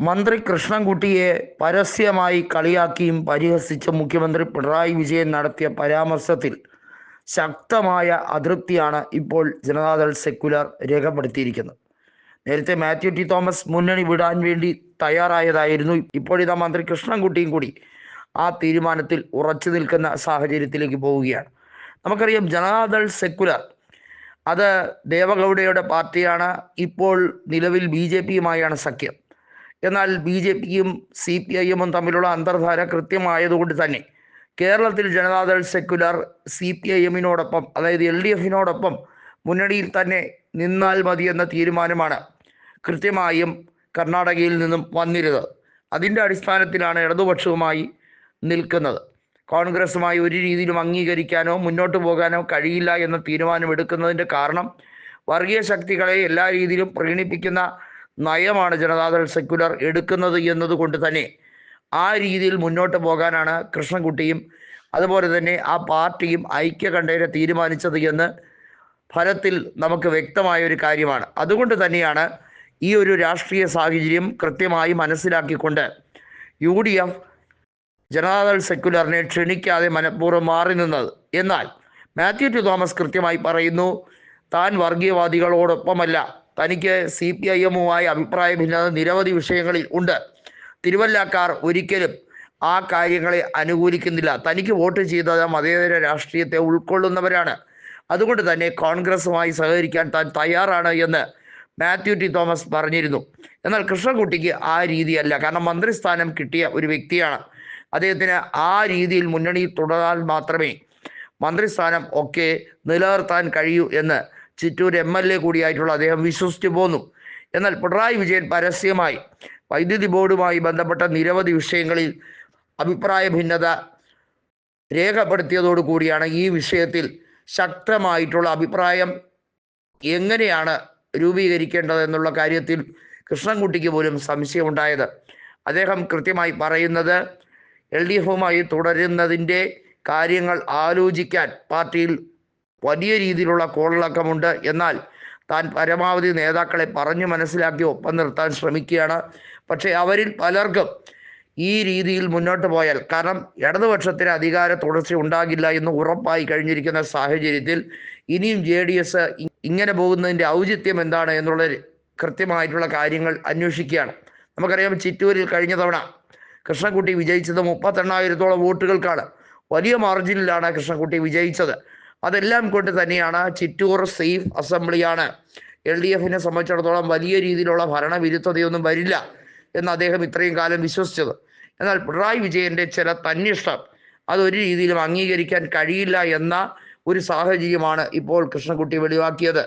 മന്ത്രി കൃഷ്ണൻകുട്ടിയെ പരസ്യമായി കളിയാക്കിയും പരിഹസിച്ച മുഖ്യമന്ത്രി പിണറായി വിജയൻ നടത്തിയ പരാമർശത്തിൽ ശക്തമായ അതൃപ്തിയാണ് ഇപ്പോൾ ജനതാദൾ സെക്യുലർ രേഖപ്പെടുത്തിയിരിക്കുന്നത്. നേരത്തെ മാത്യു ടി തോമസ് മുന്നണി വിടാൻ വേണ്ടി തയ്യാറായതായിരുന്നു. ഇപ്പോഴിതാ മന്ത്രി കൃഷ്ണൻകുട്ടിയും കൂടി ആ തീരുമാനത്തിൽ ഉറച്ചു നിൽക്കുന്ന സാഹചര്യത്തിലേക്ക് പോവുകയാണ്. നമുക്കറിയാം ജനതാദൾ സെക്യുലർ അത് ദേവഗൗഡയുടെ പാർട്ടിയാണ്. ഇപ്പോൾ നിലവിൽ ബി ജെ പിയുമായാണ് സഖ്യം. എന്നാൽ ബി ജെ പിയും സി പി ഐ തമ്മിലുള്ള അന്തർധാര കൃത്യമായതുകൊണ്ട് തന്നെ കേരളത്തിൽ Janata Dal secular C P I എമ്മിനോടൊപ്പം അതായത് എൽ ഡി എഫിനോടൊപ്പം മുന്നണിയിൽ തന്നെ നിന്നാൽ മതി എന്ന തീരുമാനമാണ് കൃത്യമായും കർണാടകയിൽ നിന്നും വന്നിരുന്നത്. അതിന്റെ അടിസ്ഥാനത്തിലാണ് ഇടതുപക്ഷവുമായി നിൽക്കുന്നത്. കോൺഗ്രസുമായി ഒരു രീതിയിലും അംഗീകരിക്കാനോ മുന്നോട്ട് പോകാനോ കഴിയില്ല എന്ന തീരുമാനം എടുക്കുന്നതിന്റെ കാരണം വർഗീയ ശക്തികളെ എല്ലാ രീതിയിലും പ്രീണിപ്പിക്കുന്ന നയമാണ് ജനതാദൾ സെക്യുലർ എടുക്കുന്നത് എന്നതുകൊണ്ട് തന്നെ ആ രീതിയിൽ മുന്നോട്ട് പോകാനാണ് കൃഷ്ണൻകുട്ടിയും അതുപോലെ തന്നെ ആ പാർട്ടിയും ഐക്യകണ്ഠേനെ തീരുമാനിച്ചത് എന്ന് ഫലത്തിൽ നമുക്ക് വ്യക്തമായ ഒരു കാര്യമാണ്. അതുകൊണ്ട് തന്നെയാണ് ഈ ഒരു രാഷ്ട്രീയ സാഹചര്യം കൃത്യമായി മനസ്സിലാക്കിക്കൊണ്ട് യു ഡി എഫ് ജനതാദൾ സെക്യുലറിനെ ക്ഷണിക്കാതെ മനഃപൂർവം മാറി നിന്നത്. എന്നാൽ മാത്യു ടി തോമസ് കൃത്യമായി പറയുന്നു താൻ വർഗീയവാദികളോടൊപ്പമല്ല. തനിക്ക് സി പി ഐ എമ്മുമായി അഭിപ്രായ ഭിന്നത നിരവധി വിഷയങ്ങളിൽ ഉണ്ട്. തിരുവല്ലക്കാർ ഒരിക്കലും ആ കാര്യങ്ങളെ അനുകൂലിക്കുന്നില്ല. തനിക്ക് വോട്ട് ചെയ്തത് മതേതര രാഷ്ട്രീയത്തെ ഉൾക്കൊള്ളുന്നവരാണ്. അതുകൊണ്ട് തന്നെ കോൺഗ്രസുമായി സഹകരിക്കാൻ താൻ തയ്യാറാണ് എന്ന് മാത്യു ടി തോമസ് പറഞ്ഞിരുന്നു. എന്നാൽ കൃഷ്ണൻകുട്ടിക്ക് ആ രീതിയല്ല. കാരണം മന്ത്രിസ്ഥാനം കിട്ടിയ ഒരു വ്യക്തിയാണ്. അദ്ദേഹത്തിന് ആ രീതിയിൽ മുന്നണി തുടരാൻ മാത്രമേ മന്ത്രിസ്ഥാനം ഒക്കെ നിലനിർത്താൻ കഴിയൂ എന്ന് ചിറ്റൂർ എം എൽ എ കൂടിയായിട്ടുള്ള അദ്ദേഹം വിശ്വസിച്ചു പോന്നു. എന്നാൽ പിണറായി വിജയൻ പരസ്യമായി വൈദ്യുതി ബോർഡുമായി ബന്ധപ്പെട്ട നിരവധി വിഷയങ്ങളിൽ അഭിപ്രായ ഭിന്നത രേഖപ്പെടുത്തിയതോടു കൂടിയാണ് ഈ വിഷയത്തിൽ ശക്തമായിട്ടുള്ള അഭിപ്രായം എങ്ങനെയാണ് രൂപീകരിക്കേണ്ടത് എന്നുള്ള കാര്യത്തിൽ കൃഷ്ണൻകുട്ടിക്ക് പോലും സംശയമുണ്ടായത്. അദ്ദേഹം കൃത്യമായി പറയുന്നത് എൽ ഡി എഫുമായി തുടരുന്നതിന്റെ കാര്യങ്ങൾ ആലോചിക്കാൻ പാർട്ടിയിൽ വലിയ രീതിയിലുള്ള കോളിളക്കമുണ്ട്. എന്നാൽ താൻ പരമാവധി നേതാക്കളെ പറഞ്ഞു മനസ്സിലാക്കി ഒപ്പം നിർത്താൻ ശ്രമിക്കുകയാണ്. പക്ഷേ അവരിൽ പലർക്കും ഈ രീതിയിൽ മുന്നോട്ട് പോയാൽ കാരണം ഇടതുപക്ഷത്തിന് അധികാര തുടർച്ച ഉണ്ടാകില്ല എന്ന് ഉറപ്പായി കഴിഞ്ഞിരിക്കുന്ന സാഹചര്യത്തിൽ ഇനിയും ജെ ഡി എസ് ഇങ്ങനെ പോകുന്നതിന്റെ ഔചിത്യം എന്താണ് എന്നുള്ള കൃത്യമായിട്ടുള്ള കാര്യങ്ങൾ അന്വേഷിക്കുകയാണ്. നമുക്കറിയാം ചിറ്റൂരിൽ കഴിഞ്ഞ തവണ കൃഷ്ണൻകുട്ടി വിജയിച്ചത് മുപ്പത്തെണ്ണായിരത്തോളം വോട്ടുകൾക്കാണ്. വലിയ മാർജിനിലാണ് കൃഷ്ണൻകുട്ടി വിജയിച്ചത്. അതെല്ലാം കൊണ്ട് തന്നെയാണ് ചിറ്റൂർ സേഫ് അസംബ്ലിയാണ്. എൽ ഡി എഫിനെ സംബന്ധിച്ചിടത്തോളം വലിയ രീതിയിലുള്ള ഭരണവിരുദ്ധതയൊന്നും വരില്ല എന്ന് അദ്ദേഹം ഇത്രയും കാലം വിശ്വസിച്ചത്. എന്നാൽ പിണറായി വിജയന്റെ ചില തന്നിഷ്ടം അതൊരു രീതിയിലും അംഗീകരിക്കാൻ കഴിയില്ല എന്ന ഒരു സാഹചര്യമാണ് ഇപ്പോൾ കൃഷ്ണൻകുട്ടി വെളിവാക്കിയത്.